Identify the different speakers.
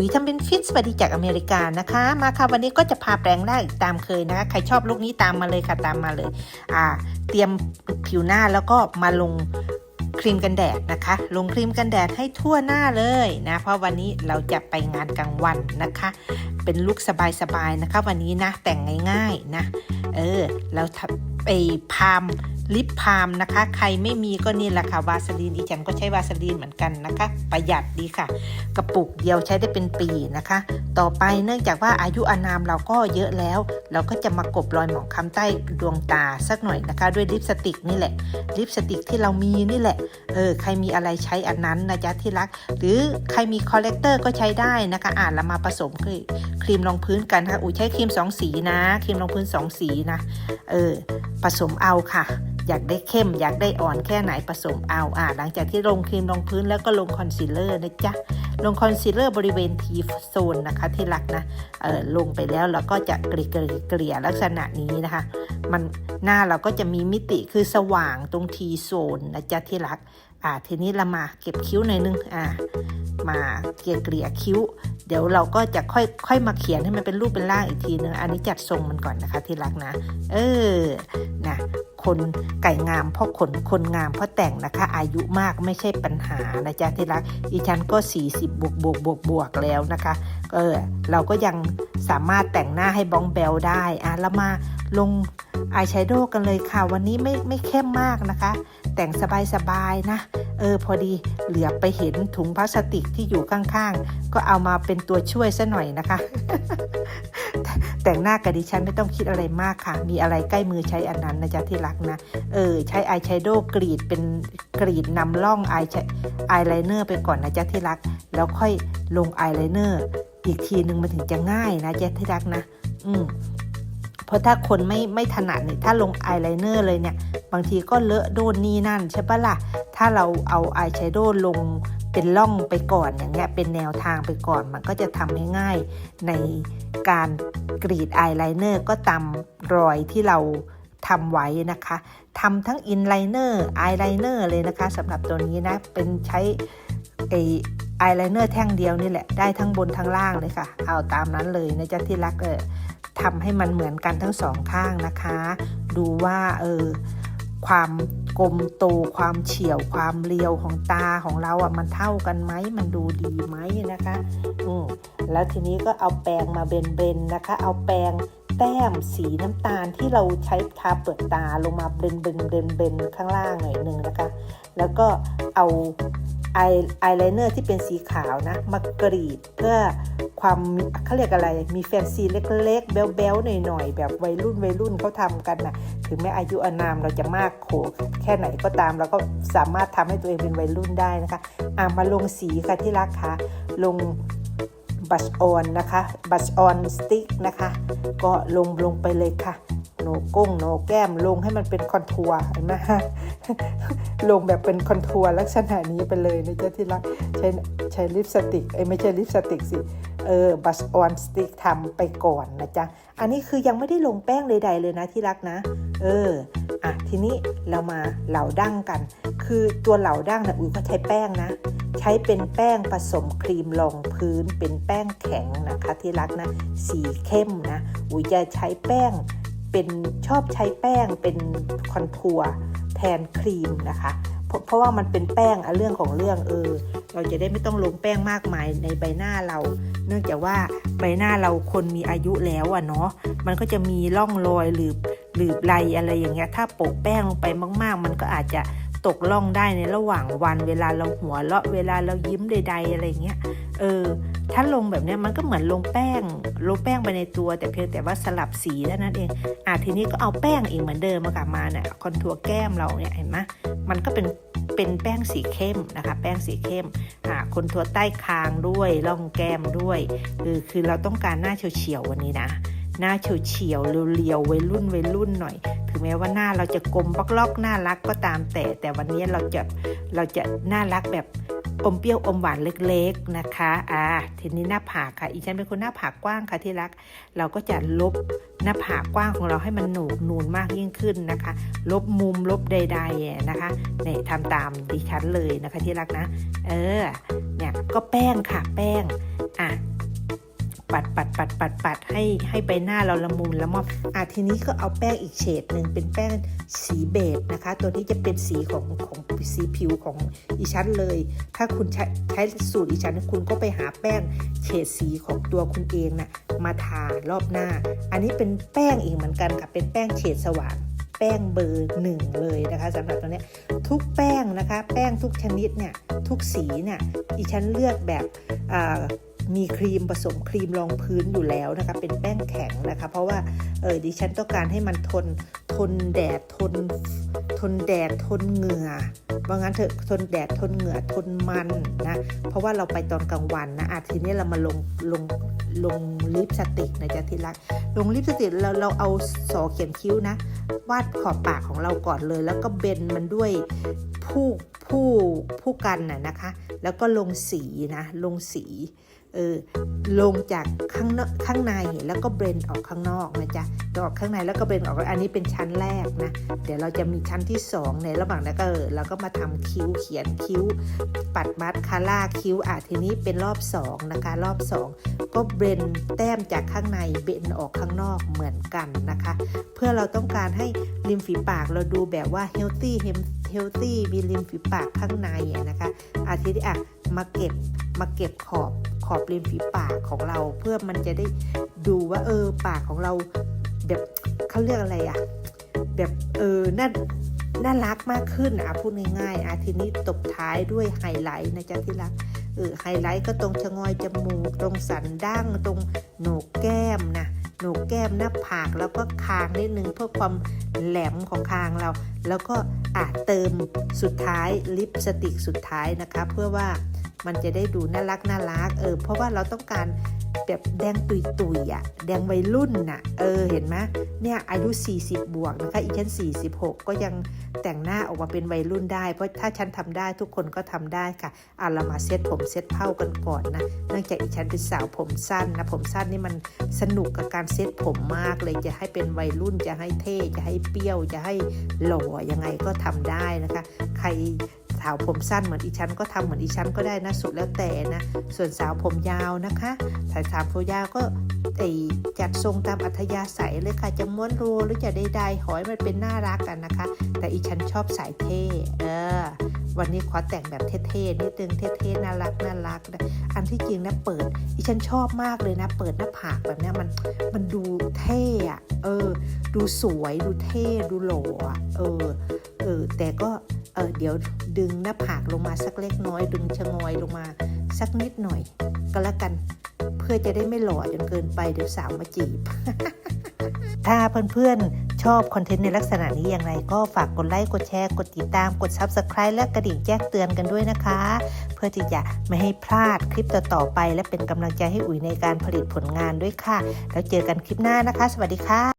Speaker 1: อุ๋ยทำเป็นฟิตสวัสดีจากอเมริกานะคะ มาค่ะวันนี้ก็จะพาแปลงหน้าอีกตามเคยนะคะ ใครชอบลูกนี้ตามมาเลยค่ะตามมาเลย อ่า เตรียมผิวหน้าแล้วก็มาลงครีมกันแดดนะคะ ลงครีมกันแดดให้ทั่วหน้าเลยนะ เพราะวันนี้เราจะไปงานกลางวันนะคะ เป็นลุคสบายๆนะคะ วันนี้นะแต่งง่ายๆนะ เออ เราไปพาม ลิปพามนะคะ ใครไม่มีก็นี่แหละค่ะวาสลีนอีจันก็ใช้วาสลีนเหมือนกันนะคะ ประหยัดดีค่ะ กระปุกเดียวใช้ได้เป็นปีนะคะ ต่อไปเนื่องจากว่าอายุอานามเราก็เยอะแล้ว เราก็จะมากบรอยหมองคล้ำใต้ดวงตาสักหน่อยนะคะ ด้วยลิปสติกนี่แหละลิปสติกที่เรามีนี่แหละเออใครมีอะไรใช้อันนั้นนะจ๊ะที่รัก หรือใครมีคอลเลกเตอร์ก็ใช้ได้นะคะอ่านแล้วมาผสมคือครีมรองพื้นกันค่ะอุ้ยใช้ครีมสองสีนะครีมรองพื้นสองสีนะเออผสมเอาค่ะ อยากได้เข้มอยากได้อ่อนแค่ไหนผสมเอาอ่าหลังจากที่ลงครีมรองพื้นแล้วก็ลงคอนซีลเลอร์นะจ๊ะลงคอนซีลเลอร์บริเวณทีโซนนะคะที่รักนะเออลงไปแล้วเราก็จะเกลี่ยเกลี่ยเกลี่ยลักษณะนี้นะคะ มันหน้าเราก็จะมีมิติคือสว่างตรงทีโซนนะจ๊ะที่รักอ่าทีนี้เรามาเก็บคิ้วหน่อยนึงอ่ามาเกลี่ยเกลี่ยคิ้ว เดี๋ยวเราก็จะค่อยค่อยมาเขียนให้มันเป็นรูปเป็นร่างอีกทีนึงอันนี้จัดทรงมันก่อนนะคะที่รักนะ เออนะคนไก่งามเพราะขนคนงามเพราะแต่งนะคะ อายุมากไม่ใช่ปัญหานะจ๊ะที่รักอีฉันก็ 40 บวกบวกบวกบวกแล้วนะคะเออเราก็ยังสามารถแต่งหน้าให้บ้องแบลได้อะเรามาลงอายแชโดว์กันเลยค่ะวันนี้ไม่ไม่เข้มมากนะคะ แต่งสบายๆนะ เออพอดีเหลือไปเห็นถุงพลาสติกที่อยู่ข้างๆ ก็เอามาเป็นตัวช่วยซะหน่อยนะคะ แต่งหน้ากับดิฉันไม่ต้องคิดอะไรมากค่ะ มีอะไรใกล้มือใช้อันนั้นนะจ๊ะที่รักนะ เออ ใช้อายแชโดว์กรีดเป็นกรีดนำร่องอายอายไลเนอร์ไปก่อนนะจ๊ะที่รัก แล้วค่อยลงอายไลเนอร์อีกทีนึงมันถึงจะง่ายนะจ๊ะที่รักนะ อืมเพราะถ้าคนไม่ไม่ถนัดเนี่ยถ้าลงอายไลเนอร์เลยเนี่ย บางทีก็เลอะโดนนี่นั่นใช่ปะล่ะ ถ้าเราเอาอายแชโดว์ลงเป็นล่องไปก่อนอย่างเงี้ยเป็นแนวทางไปก่อนมันก็จะทำให้ง่ายในการกรีดอายไลเนอร์ก็ตามรอยที่เรา ทำไว้นะคะทำทั้งอินไลเนอร์อายไลเนอร์เลยนะคะสำหรับตัวนี้นะ เป็นใช้ไออายไลเนอร์แท่งเดียวนี่แหละ ได้ทั้งบนทั้งล่างเลยค่ะ เอาตามนั้นเลยนะจ๊ะที่รักเออทำให้มันเหมือนกันทั้งสองข้างนะคะ ดูว่าเออ ความกลมโตความเฉียวความเรียวของตาของเราอะมันเท่ากันไหมมันดูดีไหมนะคะ อืมแล้วทีนี้ก็เอาแปรงมาเบนๆนะคะ เอาแปรงแต้มสีน้ำตาลที่เราใช้ทาเปลือกตาลงมาเบนเบนเบนเบนข้างล่างหน่อยหนึ่งนะคะ แล้วก็เอา ไอไอไลเนอร์ที่เป็นสีขาวนะ มากรีดเพื่อความเขาเรียกอะไร มีแฟนซีเล็กๆ แบ๊วๆ หน่อยๆ แบบวัยรุ่นวัยรุ่นเขาทำกันนะถึงแม้อายุอานามเราจะมากโขแค่ไหนก็ตามเราก็สามารถทำให้ตัวเองเป็นวัยรุ่นได้นะคะอ่ามาลงสีค่ะที่รักค่ะลงบัชออนนะคะ บัชออนสติ๊กนะคะ ก็ลงลงไปเลยค่ะ โหนก้งโหนแก้มลงให้มันเป็นคอนทัวร์เห็นไหมลงแบบเป็นคอนทัวร์ลักษณะนี้ไปเลยนะจ๊ะที่รักใช้ใช้ลิปสติกเอ้ยไม่ใช่ลิปสติกสิเออบัชออนสติกทำไปก่อนนะจ๊ะ อันนี้คือยังไม่ได้ลงแป้งใดๆเลยนะที่รักนะ เอออะทีนี้เรามาเหล่าดั้งกัน คือตัวเหล่าดั้งนะอุ้ยก็ใช้แป้งนะ ใช้เป็นแป้งผสมครีมรองพื้นเป็นแป้งแข็งนะคะที่รักนะ สีเข้มนะอุ้ยจะใช้แป้ง เป็นชอบใช้แป้งเป็นคอนทัวร์แทนครีมนะคะเพราะเพราะว่ามันเป็นแป้งอะเรื่องของเรื่องเออ เราจะได้ไม่ต้องลงแป้งมากมายในใบหน้าเรา เนื่องจากว่าใบหน้าเราคนมีอายุแล้วอะเนาะมันก็จะมีร่องรอยหรือหรือไรอะไรอย่างเงี้ยถ้าโปะแป้งลงไปมาก ๆ มันก็อาจจะตกล่องได้ในระหว่างวันเวลาเราหัวเราะเวลาเรายิ้มใดๆอะไรเงี้ย เออ ถ้าลงแบบนี้มันก็เหมือนลงแป้ง ลงแป้งไปในตัว แต่เพียงแต่ว่าสลับสีเท่านั้นเองอะทีนี้ก็เอาแป้งอีกเหมือนเดิมมากลับมาเนี่ยคอนทัวร์แก้มเราเนี่ยเห็นไหมมันก็เป็นเป็นแป้งสีเข้มนะคะ แป้งสีเข้มอะคอนทัวร์ใต้คางด้วยร่องแก้มด้วยคือคือเราต้องการหน้าเฉียวๆวันนี้นะหน้าเฉียวๆเรียวๆวัยรุ่นวัยรุ่นหน่อย ถึงแม้ว่าหน้าเราจะกลมบล็อกล็อกน่ารักก็ตามแต่ แต่วันนี้เราจะเราจะน่ารักแบบ อมเปรี้ยวอมหวานเล็กๆนะคะอ่าทีนี้หน้าผากค่ะ อีฉันเป็นคนหน้าผากกว้างค่ะที่รัก เราก็จะลบหน้าผากกว้างของเราให้มันหนูนูนมากยิ่งขึ้นนะคะ ลบมุมลบใดๆนะคะเนี่ยทำตามดิฉันเลยนะคะที่รักนะ เออเนี่ยก็แป้งค่ะแป้งอะ ปัดปัดปัดปัดปัดให้ให้ใบหน้าเราละมุนละม่อมอะทีนี้ก็เอาแป้งอีกเฉดหนึ่งเป็นแป้งสีเบจนะคะ ตัวนี้จะเป็นสีของของสีผิวของอีชั้นเลย ถ้าคุณใช้ใช้สูตรอีชั้นคุณก็ไปหาแป้งเฉดสีของตัวคุณเองนะ่ะมาทารอบหน้า อันนี้เป็นแป้งอีกเหมือนกันค่ะเป็นแป้งเฉดสว่างแป้งเบอร์หนึ่งเลยนะคะสำหรับตัวเนี้ยทุกแป้งนะคะ แป้งทุกชนิดเนี่ยทุกสีเนี่ยอีฉันเลือกแบบ มีครีมผสมครีมรองพื้นอยู่แล้วนะคะเป็นแป้งแข็งนะคะ เพราะว่าเออดิฉันต้องการให้มันทนทนแดดทนทนแดดทนเหงื่อว่างั้นเถอะทนแดดทนเหงื่อทนมันนะเพราะว่าเราไปตอนกลางวันนะอาทีนี้เรามาลงลงลงลิปสติกนะจ๊ะที่รักลงลิปสติกเราเราเอาสอเขียนคิ้วนะ วาดขอบปากของเราก่อนเลย แล้วก็เบนมันด้วยผู้ ผู้ผู้กันน่ะนะคะ แล้วก็ลงสีนะลงสีเออลงจากข้างนอกข้างในแล้วก็เบรนออกข้างนอกนะจ๊ะออกข้างในแล้วก็เบรนออกอันนี้เป็นชั้นแรกนะเดี๋ยวเราจะมีชั้นที่สองในระหว่างนั้นก็เออเราก็มาทำคิ้วเขียนคิ้ว ปัดมัดคาร่าคิ้วอะทีนี้เป็นรอบสองนะคะรอบสองก็เบรนแต้มจากข้างในเบรนออกข้างนอกเหมือนกันนะคะ เพื่อเราต้องการให้ริมฝีปากเราดูแบบว่าเฮลตี้เฮลตี้มีริมฝีปากข้างในนะคะ อาทิตย์อะมาเก็บมาเก็บขอบขอบริมฝีปากของเรา เพื่อมันจะได้ดูว่าเออปากของเราแบบเขาเรียกอะไรอะแบบเออน่าน่ารักมากขึ้นอะพูดง่ายๆอะทีนี้ตบท้ายด้วยไฮไลท์นะจ๊ะที่รักเออไฮไลท์ก็ตรงชะงอยจมูก ตรงสันดั้งตรงโหนกแก้มนะโหนกแก้มหน้าผากแล้วก็คางนิดนึงเพื่อความแหลมของคางเรา แล้วก็ อาจเติมสุดท้ายลิปสติกสุดท้ายนะคะ เพื่อว่า มันจะได้ดูน่ารักน่ารักเออเพราะว่าเราต้องการแบบแดงตุยตุยอะแดงวัยรุ่นน่ะเออเห็นไหมเนี่ยอายุ 40 บวกนะคะอีฉัน 46 ก็ยังแต่งหน้าออกมาเป็นวัยรุ่นได้ เพราะถ้าฉันทำได้ทุกคนก็ทำได้ค่ะอะเรามาเซ็ตผมเซ็ตเผ้ากันก่อนนะเนื่องจากอีฉันเป็นสาวผมสั้นนะผมสั้นนี่มันสนุกกับการเซ็ตผมมากเลยจะให้เป็นวัยรุ่นจะให้เท่จะให้เปรี้ยวจะให้หล่อยังไงก็ทำได้นะคะ ใคร สาวผมสั้นเหมือนอีฉันก็ทำเหมือนอีฉันก็ได้นะสุดแล้วแต่นะ ส่วนสาวผมยาวนะคะสายสาวผมยาวก็ไอจัดทรงตามอัธยาศัยเลยค่ะจะม้วนรูหรือจะใดๆขอให้มันเป็นน่ารักกันนะคะ แต่อีฉันชอบสายเท่เออวันนี้ขอแต่งแบบเท่ๆนิดนึงเท่ๆน่ารักน่ารักนะอันที่จริงนะเปิดอีฉันชอบมากเลยนะ เปิดหน้าผากแบบนี้มันมันดูเท่อะเออ ดูสวยดูเท่ดูหล่อเออเออแต่ก็ เออเดี๋ยวดึงหน้าผากลงมาสักเล็กน้อย ดึงชะงอยลงมาสักนิดหน่อย ก็แล้วกัน เพื่อจะได้ไม่หล่อจนเกินไปเดี๋ยวสาวมาจีบ ถ้าเพื่อนๆ ชอบคอนเทนต์ในลักษณะนี้อย่างไรก็ฝากกดไลค์กดแชร์กดติดตามกด Subscribe และกระดิ่งแจ้งเตือนกันด้วยนะคะ เพื่อที่จะไม่ให้พลาดคลิปต่อๆไป และเป็นกำลังใจให้อุ๋ยในการผลิตผลงานด้วยค่ะ แล้วเจอกันคลิปหน้านะคะ สวัสดีค่ะ